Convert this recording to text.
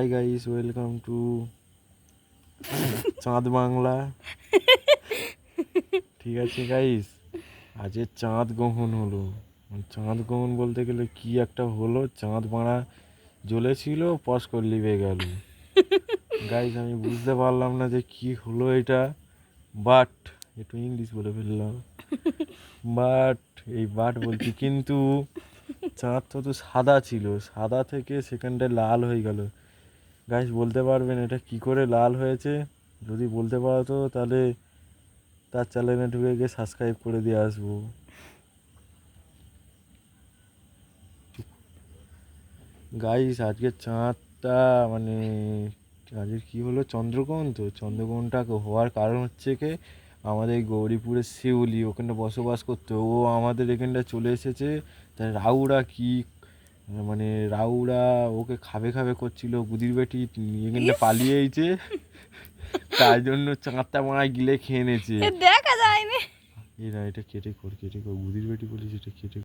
Hi guys welcome to চাঁদ বাংলা ঠিক আছে গাইস আজকে চাঁদ গ্রহণ হলো। চাঁদ গ্রহণ বলতে গেলে কি একটা হলো? চাঁদ মারা জ্বলেছিল পস করে লিবে গেল। গাইস আমি বুঝতে পারলাম না যে কি হলো এটা। বাট একটু ইংলিশ বলে ফেললাম। বাট এই বাট বলছি, কিন্তু চাঁদ তো তো সাদা ছিল। সাদা থেকে সেখানটায় লাল হয়ে গেল। গাইস বলতে পারবেন, এটা কি করে লাল হয়েছে? যদি বলতে পারো তো তাহলে তার চ্যানেলে ঢুকে গিয়ে সাবস্ক্রাইব করে দিয়ে আসব। গাইস আজকে চাঁদটা মানে আজকে কি হলো? চন্দ্রগ্রহণ তো? চন্দ্রগ্রহণটা হওয়ার কারণ হচ্ছে কি? আমাদের গৌরীপুরের শিউলি, ওখানে বসবাস করতো। ও আমাদের এখানটা চলে এসেছে। তাই রাউরা কি মানে রাউরা ওকে খাবে খাবে করছিল গুদির বেটি এখানটা পালিয়েছে। তাই জন্য চাঁদটা মারা গিলে খেয়ে নেছে দেখা যায়নি। এরা এটা কেটে কর কেটে কর গুদির বেটি বলিস এটা কেটে কর।